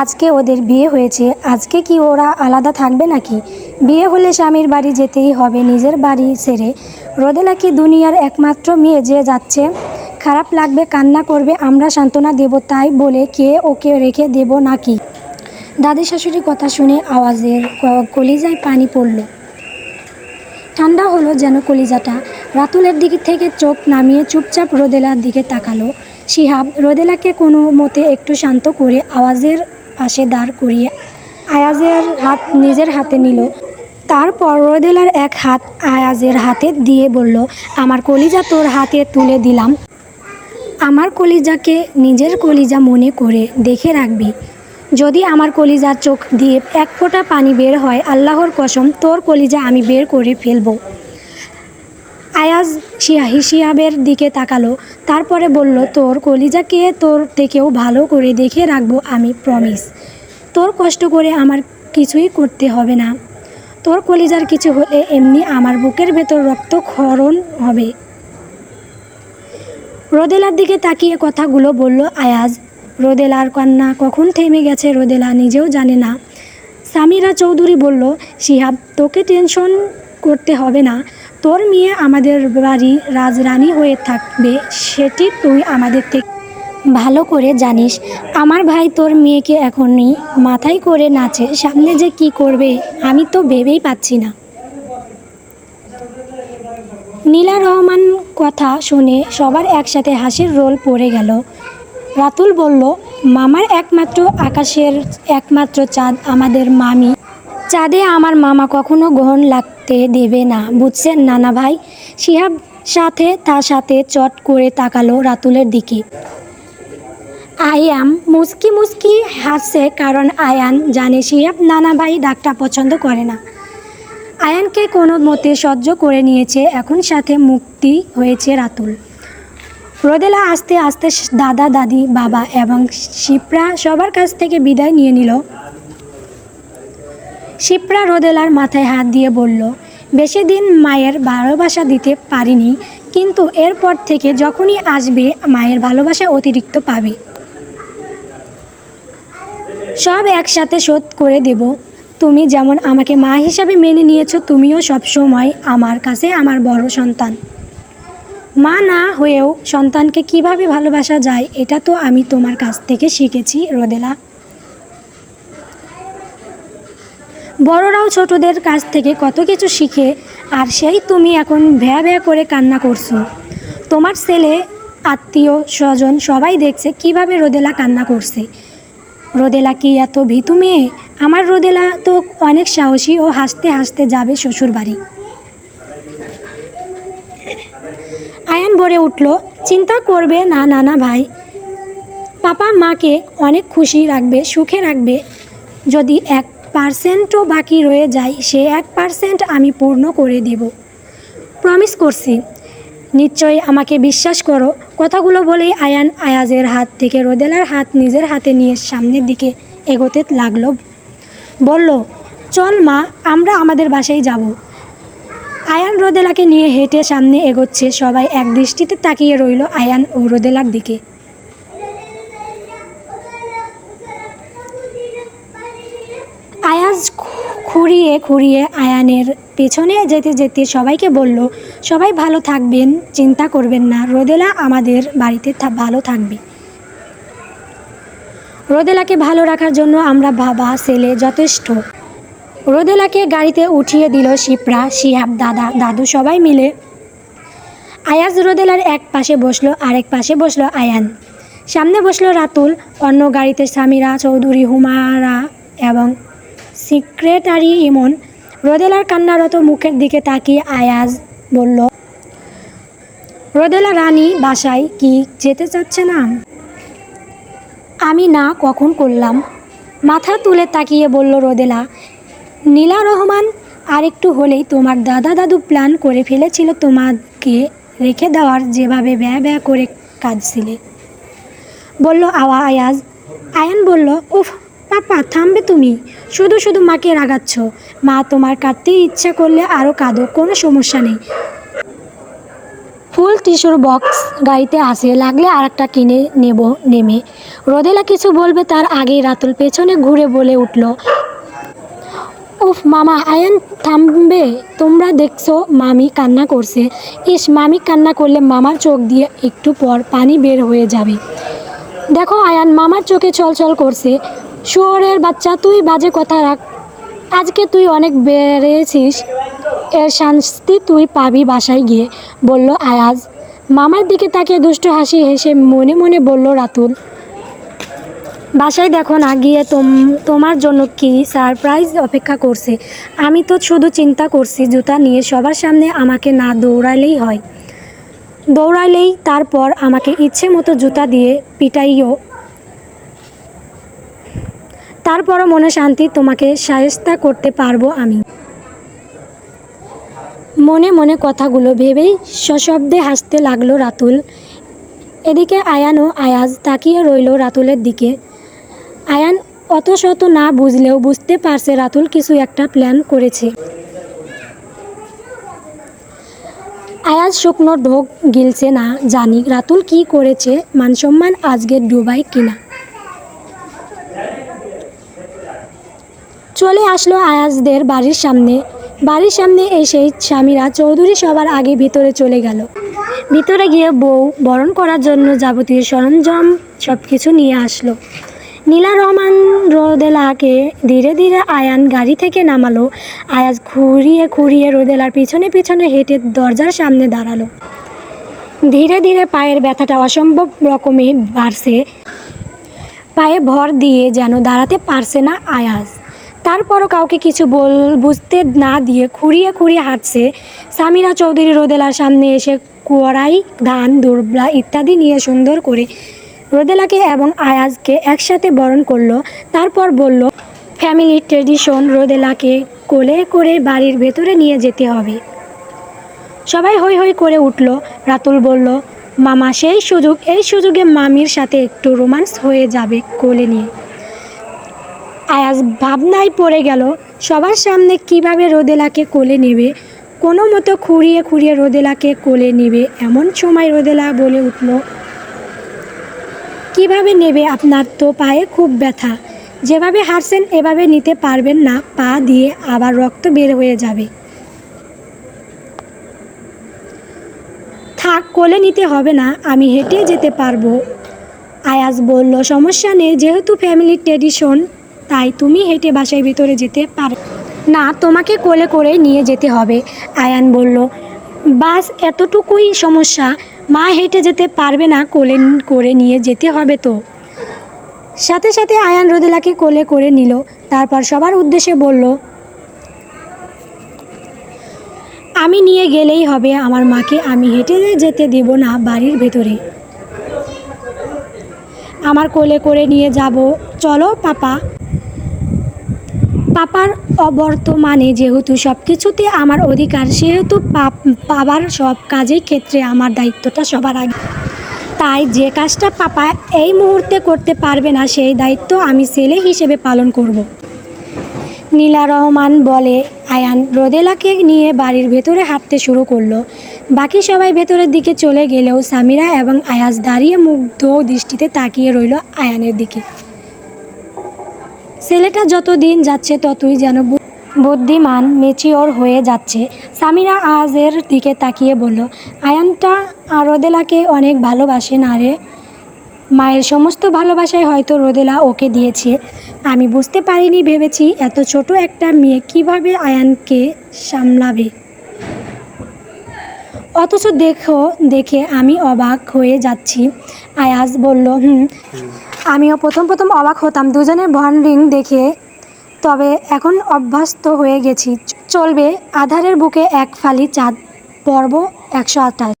আজকে ওদের বিয়ে হয়েছে। আজকে কি ওরা আলাদা থাকবে নাকি? বিয়ে হলে স্বামীর বাড়ি যেতেই হবে, নিজের বাড়ি ছেড়ে রোদেলা কি দুনিয়ার একমাত্র মেয়ে যে যাচ্ছে। খারাপ লাগবে, কান্না করবে, আমরা সান্ত্বনা দেব তাই বলে কে ওকে রেখে দেব নাকি? দাদি শাশুড়ির কথা শুনে আওয়াজের কলিজায় পানি পড়ল। ঠান্ডা হলো যেন কলিজাটা। রাতুলের দিক থেকে চোখ নামিয়ে চুপচাপ রোদেলার দিকে তাকালো। শিহাব, রোদেলাকে কোনো মতে একটু শান্ত করে আওয়াজের পাশে দাঁড় করিয়ে আয়াজের হাত নিজের হাতে নিল। তারপর রোদেলার এক হাত আয়াজের হাতে দিয়ে বলল, আমার কলিজা তোর হাতে তুলে দিলাম। আমার কলিজাকে নিজের কলিজা মনে করে দেখে রাখবি। যদি আমার কলিজার চোখ দিয়ে এক ফোঁটা পানি বের হয়, আল্লাহর কসম, তোর কলিজা আমি বের করে ফেলব। শিয়া হিসিয়াবের দিকে তাকালো। তারপরে বলল, তোর কলিজাকে তোর থেকেও ভালো করে দেখে রাখব, আমি প্রমিস তোর কষ্ট করে আমার কিছুই করতে হবে না। তোর কলিজার কিছু হলে এমনি আমার বুকের ভেতর রক্তক্ষরণ হবে। রোদেলার দিকে তাকিয়ে কথাগুলো বলল, আয়াজ, রোদেলার কান্না কখন থেমে গেছে রোদেলা নিজেও জানে না। সামিরা চৌধুরী বলল, শিহাব, তোকে টেনশন করতে হবে না। তোর মেয়ে আমাদের বাড়ি রাজরানী হয়ে থাকবে, সেটি তুই আমাদের থেকে ভালো করে জানিস। আমার ভাই তোর মেয়েকে এখনই মাথায় করে নাচে, সামনে যে কি করবে আমি তো ভেবেই পাচ্ছি না। নীলা রহমান কথা শুনে সবার একসাথে হাসির রোল পড়ে গেল। রাতুল বলল, মামার একমাত্র আকাশের একমাত্র চাঁদ আমাদের মামি। চাঁদে আমার মামা কখনো গ্রহণ লাগতে দেবে না, বুঝছেন নানা ভাই? শিহাব সাথে তার সাথে চট করে তাকালো রাতুলের দিকে। আয়াম মুস্কি মুস্কি হাসছে কারণ আয়ান জানে শিহাব নানা ভাই ডাকটা পছন্দ করে না। আয়ানকে কোনো মতে সহ্য করে নিয়েছে, এখন সাথে মুক্তি হয়েছে রাতুল। রোদেলা আস্তে আস্তে দাদা, দাদি, বাবা এবং শিপ্রা সবার কাছ থেকে বিদায় নিয়ে নিল। শিপ্রা রোদেলার মাথায় হাত দিয়ে বলল, বেশি দিন মায়ের ভালোবাসা দিতে পারিনি, কিন্তু এরপর থেকে যখনই আসবে, মায়ের ভালোবাসা অতিরিক্ত পাবে। সব একসাথে শোধ করে দেব। তুমি যেমন আমাকে মা হিসাবে মেনে নিয়েছো, তুমিও সব সময় আমার কাছে আমার বড় সন্তান। মা না হয়েও সন্তানকে কীভাবে ভালোবাসা যায়, এটা তো আমি তোমার কাছ থেকে শিখেছি রোদেলা। বড়রাও ছোটদের কাছ থেকে কত কিছু শিখে, আর সেই তুমি এখন ভ্যা ভ্যা করে কান্না করছ। তোমার ছেলে, আত্মীয়, স্বজন সবাই দেখছে কীভাবে রোদেলা কান্না করছে। রোদেলা কি এত ভীতু মেয়ে? আমার রোদেলা তো অনেক সাহসী ও হাসতে হাসতে যাবে শ্বশুর বাড়ি আয়ান ভরে উঠল, চিন্তা করবে না নানা ভাই। পাপা মাকে অনেক খুশি রাখবে, সুখে রাখবে। যদি এক পার্সেন্টও বাকি রয়ে যায়, সে এক পার্সেন্ট আমি পূর্ণ করে দেব। প্রমিস করছি। নিশ্চয়ই আমাকে বিশ্বাস করো। কথাগুলো বলেই আয়ান আয়াজের হাত থেকে রোদেলার হাত নিজের হাতে নিয়ে সামনের দিকে এগোতে লাগল। বলল, চল মা, আমরা আমাদের বাসায় যাব। আয়ান রোদেলাকে নিয়ে হেঁটে সামনে এগোচ্ছে। সবাই এক দৃষ্টিতে তাকিয়ে রইল আয়ান ও রোদেলার দিকে। খুঁড়িয়ে খুঁড়িয়ে আয়ানের পেছনে যেতে যেতে সবাইকে বলল, সবাই ভালো থাকবেন, চিন্তা করবেন না। রোদেলা আমাদের বাড়িতে ভালো থাকবে। রোদেলাকে ভালো রাখার জন্য আমরা বাবা, ছেলে যথেষ্ট। রোদেলাকে গাড়িতে উঠিয়ে দিল শিপ্রা, শিহাব, দাদা, দাদু সবাই মিলে। আয়াজ রোদেলার এক পাশে বসল, আরেক পাশে বসল আয়ান। সামনে বসল রাতুল, অন্য গাড়িতে সামিরা চৌধুরী, হুমারা এবং সেক্রেটারি ইমন রোদেলার কান্নারত মুখের দিকে তাকিয়ে আয়াজ বলল, রোদেলা রানী, বাসায় কি যেতে চাচ্ছে না? আমি না, কখন করলাম? মাথা তুলে তাকিয়ে বলল রোদেলা, নীলা রহমান, আরেকটু হলেই তোমার দাদা দাদু প্ল্যান করে ফেলেছিল তোমাকে রেখে দেওয়ার যেভাবে ব্যয় ব্যয় করে কাজ কাঁদছিলে। বলল আওয়া আয়াজ। আয়ান বলল, উফ পাপা, থামবে তুমি। শুধু শুধু মাকে রাগাচ্ছ। মা তোমার কাঁদতে ইচ্ছা করলে আরও কাঁদো, কোনো সমস্যা নেই। ফুল টিস্যুর বক্স গাড়িতে আসে, লাগলে আর একটা কিনে নেব, নেমে। রোদেলা কিছু বলবে তার আগেই রাতুল পেছনে ঘুরে বলে উঠল, উফ, মামা, আয়ান থামবে। তোমরা দেখছ, মামি কান্না করছে। ইস, মামি কান্না করলে মামার চোখ দিয়ে একটু পর পানি বের হয়ে যাবে। দেখো, আয়ান, মামার চোখে চলচল করছে। শুয়োরের বাচ্চা, তুই বাজে কথা রাখ। আজকে তুই অনেক বেড়েছিস। এর শাস্তি তুই পাবি বাসায় গিয়ে, বলল আয়াজ। মামার দিকে তাকে দুষ্ট হাসি হেসে মনে মনে বলল, রাতুল, বাসায় দেখো না, গিয়ে তোম, তোমার জন্য কি সারপ্রাইজ অপেক্ষা করছে। আমি তো শুধু চিন্তা করছি, জুতা নিয়ে সবার সামনে আমাকে না দৌড়ালেই হয়। দৌড়ালেই তারপর আমাকে ইচ্ছে মতো জুতা দিয়ে পিটাইও তারপরও মনে শান্তি তোমাকে সায়স্তা করতে পারব আমি। মনে মনে কথাগুলো ভেবেই সশব্দে হাসতে লাগল রাতুল। এদিকে আয়ান ও আয়াজ তাকিয়ে রইল রাতুলের দিকে। আয়ান অত শত না বুঝলেও বুঝতে পারছে রাতুল কিছু একটা প্ল্যান করেছে। আয়াজ শুকনো ঢোক গিলছে না জানি রাতুল কি করেছে মানসম্মান আজকে ডুবাই কিনা। চলে আসলো আয়াজদের বাড়ির সামনে। বাড়ির সামনে এসেই স্বামীরা চৌধুরী সবার আগে ভিতরে চলে গেল। ভিতরে গিয়ে বউ বরণ করার জন্য যাবতীয় সরঞ্জাম সব কিছু নিয়ে আসলো। নীলা রহমান রোদেলাকে ধীরে ধীরে আয়ান গাড়ি থেকে নামালো। আয়াজ খুঁড়িয়ে খুঁড়িয়ে রোদেলার পিছনে পিছনে হেঁটে দরজার সামনে দাঁড়াল। ধীরে ধীরে পায়ের ব্যথাটা অসম্ভব রকমে বাড়ছে। পায়ে ভর দিয়ে যেন দাঁড়াতে পারছে না আয়াজ। তারপরও কাউকে কিছু বল, বুঝতে না দিয়ে খুঁড়িয়ে খুঁড়িয়ে হাঁটছে সামিরা চৌধুরী, রোদেলার সামনে এসে কড়াই, ধান দুর্বলা ইত্যাদি নিয়ে সুন্দর করে রোদেলাকে এবং আয়াজকে একসাথে বরণ করল। তারপর বলল, ফ্যামিলি ট্রেডিশন রোদেলাকে কোলে করে বাড়ির ভেতরে নিয়ে যেতে হবে। সবাই হই হই করে উঠল। রাতুল বলল, মামা, সেই সুযোগ, এই সুযোগে মামির সাথে একটু রোমান্স হয়ে যাবে কোলে নিয়ে। আয়াজ ভাবনায় পড়ে গেল, সবার সামনে কীভাবে রোদেলাকে কোলে নেবে? কোনো মতো খুঁড়িয়ে খুঁড়িয়ে রোদেলাকে কোলে নেবে, এমন সময় রোদেলা বলে উঠল, কীভাবে নেবে আপনার তো পায়ে খুব ব্যথা। যেভাবে হারছেন, এভাবে নিতে পারবেন না, পা দিয়ে আবার রক্ত বের হয়ে যাবে। থাক, কোলে নিতে হবে না, আমি হেঁটে যেতে পারব। আয়াজ বলল, সমস্যা নেই, যেহেতু ফ্যামিলি ট্রেডিশন তাই তুমি হেঁটে বাসায় ভিতরে যেতে পারো না, তোমাকে কোলে করে নিয়ে যেতে হবে, আয়ান বলল। বাস, এতটুকুই সমস্যা। মা হেঁটে যেতে পারবে না কোলে করে নিয়ে যেতে হবে তো। সাথে সাথে আয়ান রোদেলাকে কোলে করে নিল। তারপর সবার উদ্দেশ্যে বলল, আমি নিয়ে গেলেই হবে, আমার মাকে আমি হেঁটে যেতে দেব না বাড়ির ভেতরে। আমার কোলে করে নিয়ে যাব। চলো, পাপা। পাপার অবর্তমানে যেহেতু সব কিছুতে আমার অধিকার, সেহেতু পাপ- বাবার সব কাজের ক্ষেত্রে আমার দায়িত্বটা সবার আগে। তাই যে কাজটা পাপা এই মুহূর্তে করতে পারবে না, সেই দায়িত্ব আমি ছেলে হিসেবে পালন করব। নীলা রহমান বলে, আয়ান রোদেলাকে নিয়ে বাড়ির ভেতরে হাঁটতে শুরু করল। বাকি সবাই ভেতরের দিকে চলে গেলেও সামিরা এবং আয়াজ দাঁড়িয়ে মুগ্ধ দৃষ্টিতে তাকিয়ে রইল আয়ানের দিকে। ছেলেটা যত দিন যাচ্ছে ততই যেন বুদ্ধিমান মেচিওর হয়ে যাচ্ছে। সামিরা আজের দিকে তাকিয়ে বলল আয়ানটা রোদেলাকে অনেক ভালোবাসে না রে? মায়ের সমস্ত ভালোবাসায় হয়তো রোদেলা ওকে দিয়েছে। আমি বুঝতে পারিনি, ভেবেছি এত ছোট একটা মেয়ে কীভাবে আয়ানকে সামলাবে? অথচ দেখো, দেখে আমি অবাক হয়ে যাচ্ছি। আয়াজ বলল, হুম। আমিও প্রথম প্রথম অবাক হতাম। দুজনের বন্ডিং দেখে তবে এখন অভ্যস্ত হয়ে গেছি। চলবে আধারের বুকে এক ফালি চাঁদ, পর্ব একশো আঠাশ।